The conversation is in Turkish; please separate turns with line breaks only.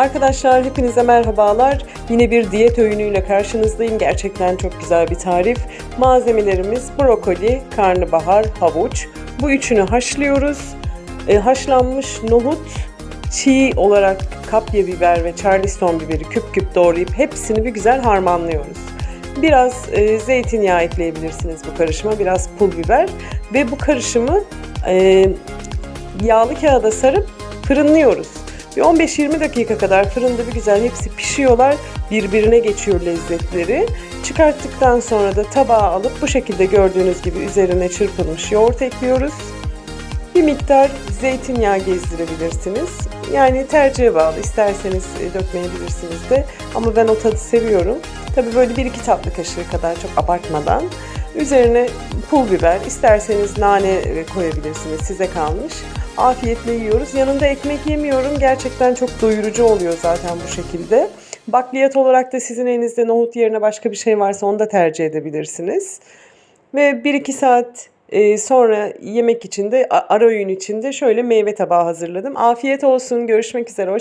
Arkadaşlar hepinize merhabalar. Yine bir diyet öğünüyle karşınızdayım. Gerçekten çok güzel bir tarif. Malzemelerimiz brokoli, karnabahar, havuç. Bu üçünü haşlıyoruz. E, haşlanmış nohut, çiğ olarak kapya biber ve charleston biberi küp küp doğrayıp hepsini bir güzel harmanlıyoruz. Biraz e, zeytinyağı ekleyebilirsiniz bu karışıma, biraz pul biber ve bu karışımı e, yağlı kağıda sarıp fırınlıyoruz. Bir 15-20 dakika kadar fırında bir güzel hepsi pişiyorlar. Birbirine geçiyor lezzetleri. Çıkarttıktan sonra da tabağa alıp bu şekilde gördüğünüz gibi üzerine çırpılmış yoğurt ekliyoruz. Bir miktar zeytinyağı gezdirebilirsiniz. Yani tercihe bağlı. İsterseniz e, dökmeyebilirsiniz de. Ama ben o tadı seviyorum. Tabii böyle 1-2 tatlı kaşığı kadar çok abartmadan. Üzerine pul biber, isterseniz nane e, koyabilirsiniz. Size kalmış. Afiyetle yiyoruz. Yanında ekmek yemiyorum. Gerçekten çok doyurucu oluyor zaten bu şekilde. Bakliyat olarak da sizin elinizde nohut yerine başka bir şey varsa onu da tercih edebilirsiniz. Ve 1-2 saat e, sonra yemek için de ara öğün için de şöyle meyve tabağı hazırladım. Afiyet olsun. Görüşmek üzere. Hoşça